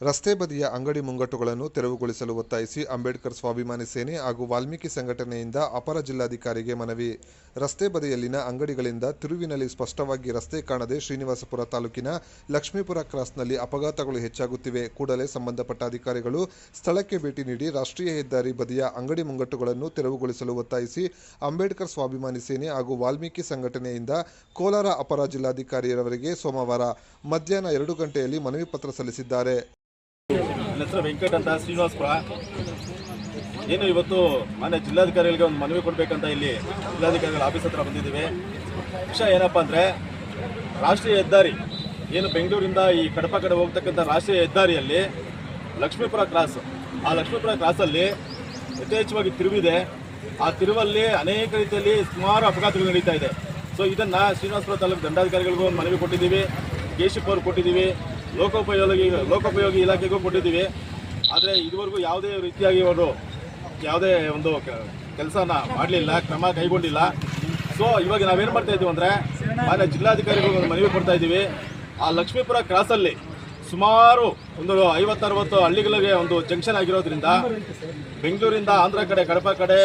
ರಸ್ತೆ ಬದಿಯ ಅಂಗಡಿ ಮುಂಗಟ್ಟುಗಳನ್ನು ತೆರವುಗೊಳಿಸಲು ಒತ್ತಾಯಿಸಿ ಅಂಬೇಡ್ಕರ್ ಸ್ವಾಭಿಮಾನಿ ಸೇನೆ ಹಾಗೂ ವಾಲ್ಮೀಕಿ ಸಂಘಟನೆಯಿಂದ ಅಪರ ಜಿಲ್ಲಾಧಿಕಾರಿಗೆ ಮನವಿ. ರಸ್ತೆ ಬದಿಯಲ್ಲಿನ ಅಂಗಡಿಗಳಿಂದ ತಿರುವಿನಲ್ಲಿ ಸ್ಪಷ್ಟವಾಗಿ ರಸ್ತೆ ಕಾಣದೆ ಶ್ರೀನಿವಾಸಪುರ ತಾಲೂಕಿನ ಲಕ್ಷ್ಮೀಪುರ ಕ್ರಾಸ್ನಲ್ಲಿ ಅಪಘಾತಗಳು ಹೆಚ್ಚಾಗುತ್ತಿವೆ. ಕೂಡಲೇ ಸಂಬಂಧಪಟ್ಟ ಅಧಿಕಾರಿಗಳು ಸ್ಥಳಕ್ಕೆ ಭೇಟಿ ನೀಡಿ ರಾಷ್ಟ್ರೀಯ ಹೆದ್ದಾರಿ ಬದಿಯ ಅಂಗಡಿ ಮುಂಗಟ್ಟುಗಳನ್ನು ತೆರವುಗೊಳಿಸಲು ಒತ್ತಾಯಿಸಿ ಅಂಬೇಡ್ಕರ್ ಸ್ವಾಭಿಮಾನಿ ಸೇನೆ ಹಾಗೂ ವಾಲ್ಮೀಕಿ ಸಂಘಟನೆಯಿಂದ ಕೋಲಾರ ಅಪರ ಜಿಲ್ಲಾಧಿಕಾರಿಯವರಿಗೆ ಸೋಮವಾರ ಮಧ್ಯಾಹ್ನ ಎರಡು ಗಂಟೆಯಲ್ಲಿ ಮನವಿ ಪತ್ರ ಸಲ್ಲಿಸಿದ್ದಾರೆ. ನನ್ನ ಹೆಸರು ವೆಂಕಟ್ ಅಂತ ಶ್ರೀನಿವಾಸಪುರ ಏನು ಇವತ್ತು ಮಾನ್ಯ ಜಿಲ್ಲಾಧಿಕಾರಿಗಳಿಗೆ ಒಂದು ಮನವಿ ಕೊಡಬೇಕಂತ ಇಲ್ಲಿ ಜಿಲ್ಲಾಧಿಕಾರಿಗಳ ಆಫೀಸ್ ಹತ್ರ ಬಂದಿದ್ದೀವಿ. ವಿಷಯ ಏನಪ್ಪ ಅಂದರೆ, ರಾಷ್ಟ್ರೀಯ ಹೆದ್ದಾರಿ, ಏನು ಬೆಂಗಳೂರಿಂದ ಈ ಕಡಪ ಕಡೆ ಹೋಗ್ತಕ್ಕಂಥ ರಾಷ್ಟ್ರೀಯ ಹೆದ್ದಾರಿಯಲ್ಲಿ ಲಕ್ಷ್ಮೀಪುರ ಕ್ರಾಸ್ ಆ ಲಕ್ಷ್ಮೀಪುರ ಕ್ರಾಸಲ್ಲಿ ಯಥೇಚ್ಛವಾಗಿ ತಿರುವಿದೆ. ಆ ತಿರುವಲ್ಲಿ ಅನೇಕ ರೀತಿಯಲ್ಲಿ ಸುಮಾರು ಅಪಘಾತಗಳು ನಡೀತಾ ಇದೆ. ಸೊ ಇದನ್ನು ಶ್ರೀನಿವಾಸಪುರ ತಾಲೂಕು ದಂಡಾಧಿಕಾರಿಗಳಿಗೂ ಒಂದು ಮನವಿ ಕೊಟ್ಟಿದ್ದೀವಿ. ಕೇಶಿಪ್ ಅವರು ಕೊಟ್ಟಿದ್ದೀವಿ. ಲೋಕೋಪಯೋಗಿ ಲೋಕೋಪಯೋಗಿ ಇಲಾಖೆಗೂ ಕೊಟ್ಟಿದ್ದೀವಿ. ಆದರೆ ಇದುವರೆಗೂ ಯಾವುದೇ ರೀತಿಯಾಗಿ ಅವರು ಯಾವುದೇ ಒಂದು ಕೆಲಸನ ಮಾಡಲಿಲ್ಲ, ಕ್ರಮ ಕೈಗೊಂಡಿಲ್ಲ. ಸೊ ಇವಾಗ ನಾವೇನು ಮಾಡ್ತಾ ಇದ್ದೀವಿ ಅಂದರೆ, ಮಾನ್ಯ ಜಿಲ್ಲಾಧಿಕಾರಿಗಳು ಒಂದು ಮನವಿ ಕೊಡ್ತಾ ಇದ್ದೀವಿ. ಆ ಲಕ್ಷ್ಮೀಪುರ ಕ್ರಾಸಲ್ಲಿ ಸುಮಾರು ಒಂದು ಐವತ್ತರವತ್ತು ಹಳ್ಳಿಗಳಿಗೆ ಒಂದು ಜಂಕ್ಷನ್ ಆಗಿರೋದ್ರಿಂದ, ಬೆಂಗಳೂರಿಂದ ಆಂಧ್ರ ಕಡೆ, ಕಡಪ ಕಡೆ,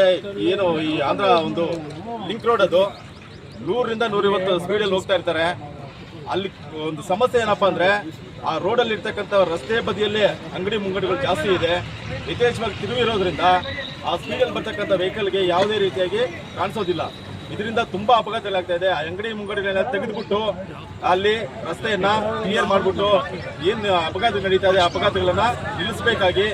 ಏನು ಈ ಆಂಧ್ರ ಒಂದು ಲಿಂಕ್ ರೋಡ್ ಅದು, ನೂರರಿಂದ ನೂರಿವತ್ತು ಸ್ಪೀಡಲ್ಲಿ ಹೋಗ್ತಾ ಇರ್ತಾರೆ. ಅಲ್ಲಿ ಒಂದು ಸಮಸ್ಯೆ ಏನಪ್ಪ ಅಂದ್ರೆ ಆ ರೋಡಲ್ಲಿ ಇರ್ತಕ್ಕಂಥ ರಸ್ತೆ ಬದಿಯಲ್ಲೇ ಅಂಗಡಿ ಮುಂಗಡಿಗಳು ಜಾಸ್ತಿ ಇದೆ. ಯಥೇಚ್ಛವಾಗಿ ತಿರುವಿರೋದ್ರಿಂದ ಆ ಸ್ಪೀಡಲ್ಲಿ ಬರ್ತಕ್ಕಂಥ ವೆಹಿಕಲ್ಗೆ ಯಾವುದೇ ರೀತಿಯಾಗಿ ಕಾಣಿಸೋದಿಲ್ಲ. ಇದರಿಂದ ತುಂಬಾ ಅಪಘಾತಗಳಾಗ್ತಾ ಇದೆ. ಆ ಅಂಗಡಿ ಮುಂಗಡಿಗಳನ್ನ ತೆಗೆದುಬಿಟ್ಟು ಅಲ್ಲಿ ರಸ್ತೆಯನ್ನ ಕ್ಲಿಯರ್ ಮಾಡಿಬಿಟ್ಟು ಏನು ಅಪಘಾತ ನಡೀತಾ ಇದೆ ಅಪಘಾತಗಳನ್ನ ನಿಲ್ಲಿಸಬೇಕಾಗಿ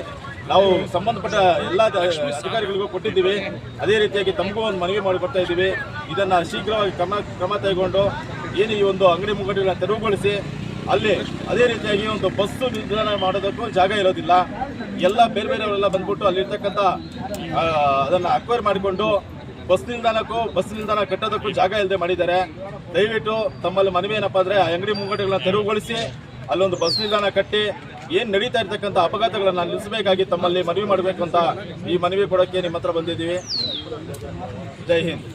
ನಾವು ಸಂಬಂಧಪಟ್ಟ ಎಲ್ಲ ಅಧಿಕಾರಿಗಳಿಗೂ ಕೊಟ್ಟಿದ್ದೀವಿ. ಅದೇ ರೀತಿಯಾಗಿ ತಮಗೂ ಒಂದು ಮನವಿ ಮಾಡಿ ಬರ್ತಾ ಇದ್ದೀವಿ. ಇದನ್ನ ಶೀಘ್ರವಾಗಿ ಕ್ರಮ ಕ್ರಮ ಕೈಗೊಂಡು ಏನು ಈ ಒಂದು ಅಂಗಡಿ ಮುಂಗಡಿಗಳನ್ನ ತೆರವುಗೊಳಿಸಿ ಅಲ್ಲಿ ಅದೇ ರೀತಿಯಾಗಿ ಒಂದು ಬಸ್ಸು ನಿಲ್ದಾಣ ಮಾಡೋದಕ್ಕೂ ಜಾಗ ಇರೋದಿಲ್ಲ. ಎಲ್ಲ ಬೇರೆ ಬೇರೆಯವರೆಲ್ಲ ಬಂದ್ಬಿಟ್ಟು ಅಲ್ಲಿರ್ತಕ್ಕಂಥ ಅದನ್ನು ಅಕ್ವೈರ್ ಮಾಡಿಕೊಂಡು ಬಸ್ ನಿಲ್ದಾಣಕ್ಕೂ, ಬಸ್ ನಿಲ್ದಾಣ ಕಟ್ಟೋದಕ್ಕೂ ಜಾಗ ಇಲ್ಲದೆ ಮಾಡಿದ್ದಾರೆ. ದಯವಿಟ್ಟು ತಮ್ಮಲ್ಲಿ ಮನವಿ ಏನಪ್ಪ ಅಂದ್ರೆ ಆ ಅಂಗಡಿ ಮುಂಗಡಿಗಳನ್ನ ತೆರವುಗೊಳಿಸಿ, ಅಲ್ಲೊಂದು ಬಸ್ ನಿಲ್ದಾಣ ಕಟ್ಟಿ, ಏನು ನಡೀತಾ ಇರ್ತಕ್ಕಂಥ ಅಪಘಾತಗಳನ್ನ ನಿಲ್ಲಿಸಬೇಕಾಗಿ ತಮ್ಮಲ್ಲಿ ಮನವಿ ಮಾಡಬೇಕು ಅಂತ ಈ ಮನವಿ ಕೊಡೋಕ್ಕೆ ನಿಮ್ಮ ಹತ್ರ ಬಂದಿದ್ದೀವಿ. ಜೈ ಹಿಂದ್.